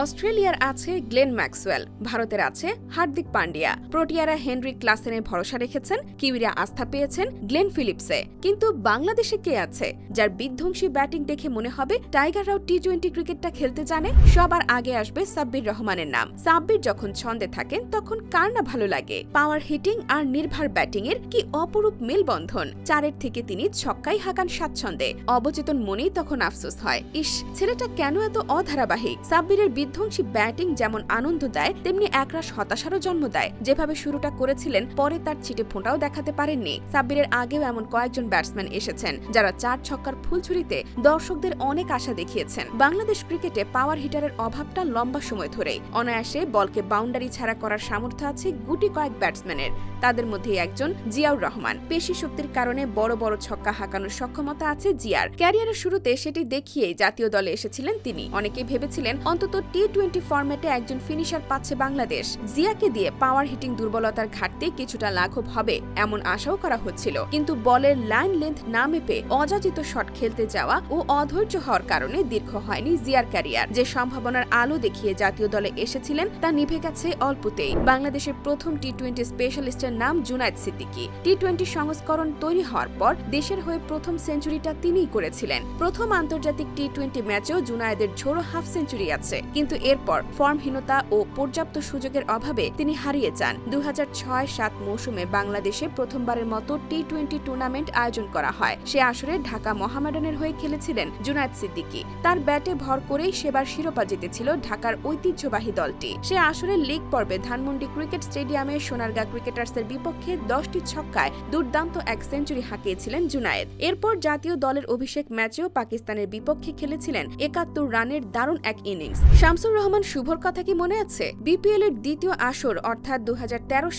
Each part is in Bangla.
অস্ট্রেলিয়ার আছে গ্লেন ম্যাক্সওয়েল, ভারতের আছে হার্দিক পান্ডিয়া প্রোটিয়ারা হেনরি ক্লাসেনে ভরসা রেখেছেন, কিউইরা আস্থা পেয়েছেন গ্লেন ফিলিপসে। কিন্তু বাংলাদেশে কে আছে, যার বিধ্বংসী ব্যাটিং দেখে মনে হবে টাইগাররাও টি টোয়েন্টি ক্রিকেটটা খেলতে জানে? সবার আগে আসবে সাব্বির রহমানের নাম। সাব্বির যখন ছন্দে থাকেন, তখন কার না ভালো লাগে? পাওয়ার হিটিং আর নির্ভার ব্যাটিং এর কি অপরূপ মেলবন্ধন? চারের থেকে তিনি ছক্কাই হাঁকান স্বাচ্ছন্দে অবচেতন মনেই তখন আফসোস হয়, ইস, ছেলেটা কেন এত অধারাবাহিক? সাব্বিরের বিধ্বংসী ব্যাটিং যেমন আনন্দ দেয়, তেমনি একরাশ হতাশারও জন্ম দেয়। যেভাবে শুরুটা করেছিলেন, পরে তার ছিটে ফোঁটাও দেখাতে পারেননি। সাব্বিরের আগেও এমন কয়েকজন ব্যাটসম্যান এসেছেন, যারা চার ছক্কার ফুলছুরিতে দর্শকদের অনেক আশা দেখিয়েছেন। বাংলাদেশ ক্রিকেটে পাওয়ার হিটারের অভাবটা লম্বা সময় ধরেই। অনায়াসে বলকে বাউন্ডারি ছাড়া করার সামর্থ্য আছে গুটি কয়েক ব্যাটসম্যানের। তাদের মধ্যে একজন জিয়াউর রহমান। পেশি শক্তির কারণে বড় বড় ছক্কা হাঁকানোর সক্ষমতা আছে জিয়ার। ক্যারিয়ারের শুরুতে সেটি দেখিয়েই জাতীয় দলে এসেছিলেন তিনি। অনেকেই ভেবেছিলেন অন্তত টি টোয়েন্টি ফরম্যাটে একজন ফিনিশার পাচ্ছে বাংলাদেশ। জিয়াকে দিয়ে পাওয়ার হিটিং দুর্বলতার ঘাটতি কিছুটা লাঘব হবে, এমন আশাও করা হচ্ছিল। কিন্তু বলের লাইন লেন্থ না মেপে অযাচিত শট খেলতে যাওয়া ও অধৈর্য হওয়ার কারণে দীর্ঘ হয়নি জিয়ার ক্যারিয়ার যে সম্ভাবনার আলো দেখিয়ে জাতীয় দলে এসেছিলেন, তা নিভে গেছে অল্পতেই। বাংলাদেশের প্রথম টি টোয়েন্টি স্পেশালিস্টের নাম জুনায়েদ সিদ্দিকী। টি টোয়েন্টি সংস্করণ তৈরি হওয়ার পর দেশের হয়ে প্রথম সেঞ্চুরিটা তিনিই করেছিলেন। প্রথম আন্তর্জাতিক টি টোয়েন্টি ম্যাচেও জুনায়েদের ঝোড়ো হাফ সেঞ্চুরি আছে। কিন্তু এরপর ফর্মহীনতা ও পর্যাপ্ত সুযোগের অভাবে তিনি হারিয়ে যান। দু সাত মৌসুমে বাংলাদেশে প্রথমবারের মতো টি টোয়েন্টি টুর্নামেন্ট আয়োজন করা হয়। সে আসরে ঢাকা মহামেডানের হয়ে খেলেছিলেন জুনায়েদ সিদ্দিকী। তার ব্যাটে ভর করেই সেবার শিরোপা জিতেছিল ঢাকার ঐতিহ্যবাহী দলটি। সে আসরে লিগ পর্বে ধানমন্ডি ক্রিকেট স্টেডিয়ামে সোনারগাঁ ক্রিকেটার্সের বিপক্ষে দশটি ছক্কায় দুর্দান্ত এক সেঞ্চুরি হাঁকিয়েছিলেন জুনায়েদ। এরপর জাতীয় দলের অভিষেক ম্যাচেও পাকিস্তানের বিপক্ষে খেলেছিলেন একাত্তর রানের দারুণ এক ইনিংস। শামসুর রহমান শুভর কথা কি মনে আছে? বিপিএল এর দ্বিতীয় আসর, অর্থাৎ দু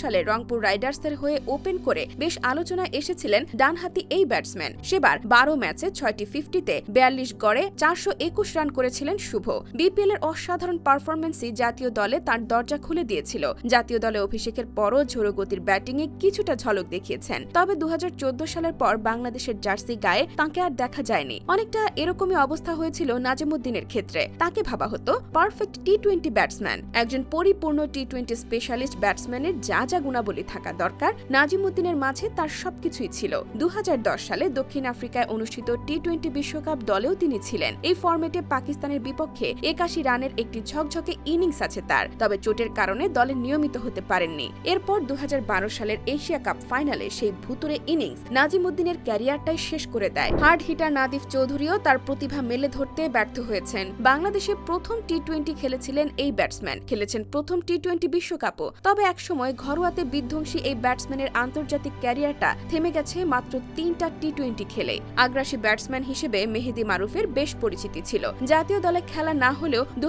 সালে রংপুর রাইডার্সের হয়ে ওপেন করে বেশ আলোচনায় এসেছিলেন ডানহাতি এই ব্যাটসম্যান। সেবার বারো ম্যাচে ছয়টি ফিফটিতে বিয়াল্লিশ গড়ে চারশো একুশ রান করেছিলেন শুভ। বিপিএল এর অসাধারণ পারফরমেন্সই জাতীয় দলে তার দরজা খুলে দিয়েছিল। জাতীয় দলে অভিষেকের পরও ঝোড়ো গতির ব্যাটিংয়ে কিছুটা ঝলক দেখিয়েছেন। তবে দু হাজার চোদ্দ সালের পর বাংলাদেশের জার্সি গায়ে তাকে আর দেখা যায়নি। অনেকটা এরকমই অবস্থা হয়েছিল নাজিমুদ্দিনের ক্ষেত্রে। তাকে ভাবা হতো পারফেক্ট টি টোয়েন্টি ব্যাটসম্যান। একজন পরিপূর্ণ টি টোয়েন্টি স্পেশালিস্ট ব্যাটসম্যানের যা যা গুণাবলী থাকা দরকার, নাজিমুদ্দিনের মাঝে তার সবকিছুই ছিল। দুহাজার দশ সালে দক্ষিণ আফ্রিকায় অনুষ্ঠিত টি টোয়েন্টি বিশ্বকাপ দলেও তিনি ছিলেন। এই ফর্মেটে পাকিস্তানের বিপক্ষে একাশি রানের একটি ঝকঝকে ইনিংস আছে তার, তবে চোটের কারণে দলে নিয়মিত হতে পারেননি। এরপর দু হাজার বারো সালের এশিয়া কাপ ফাইনালে সেই ভুতুরে ইনিংস নাজিমুদ্দিনের ক্যারিয়ারটাই শেষ করে দেয়। হার্ড হিটার নাদিফ চৌধুরীও তার প্রতিভা মেলে ধরতে ব্যর্থ হয়েছেন। বাংলাদেশে প্রথম টি টোয়েন্টি খেলেছিলেন এই ব্যাটসম্যান। খেলেছেন প্রথম টি টোয়েন্টি বিশ্বকাপও। তবে একসময় ঘরোয়াতে বিধ্বংসী এই ব্যাটসম্যানের আন্তর্জাতিক ক্যারিয়ারটা থেমে গেছে মাত্র তিনটা টি টোয়েন্টি খেলে। আগ্রাসী ব্যাটসম্যান হিসেবে মেহেদি মারুফের বেশ পরিচিতি ছিল। জাতীয় দলে খেলা না হলেও দু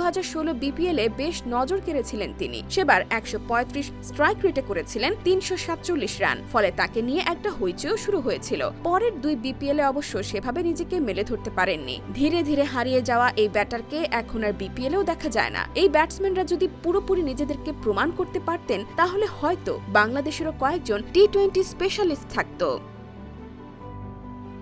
বিপিএল এ বেশ নজর কেড়েছিলেন তিনি। সেবার একশো পঁয়ত্রিশ স্ট্রাইক রেটে করেছিলেন তিনশো সাতচল্লিশ রান। ফলে তাকে নিয়ে একটা হইচইও শুরু হয়েছিল। পরের দুই বিপিএল এ অবশ্য সেভাবে নিজেকে মেলে ধরতে পারেননি। ধীরে ধীরে হারিয়ে যাওয়া এই ব্যাটারকে এখন আর বিপিএলেও দেখা যায় না। এই ব্যাটসম্যানরা যদি পুরোপুরি নিজেদেরকে প্রমাণ করতে পারতেন, তাহলে হয়তো বাংলাদেশেরও কয়েকজন টি টোয়েন্টি স্পেশালিস্ট থাকতো।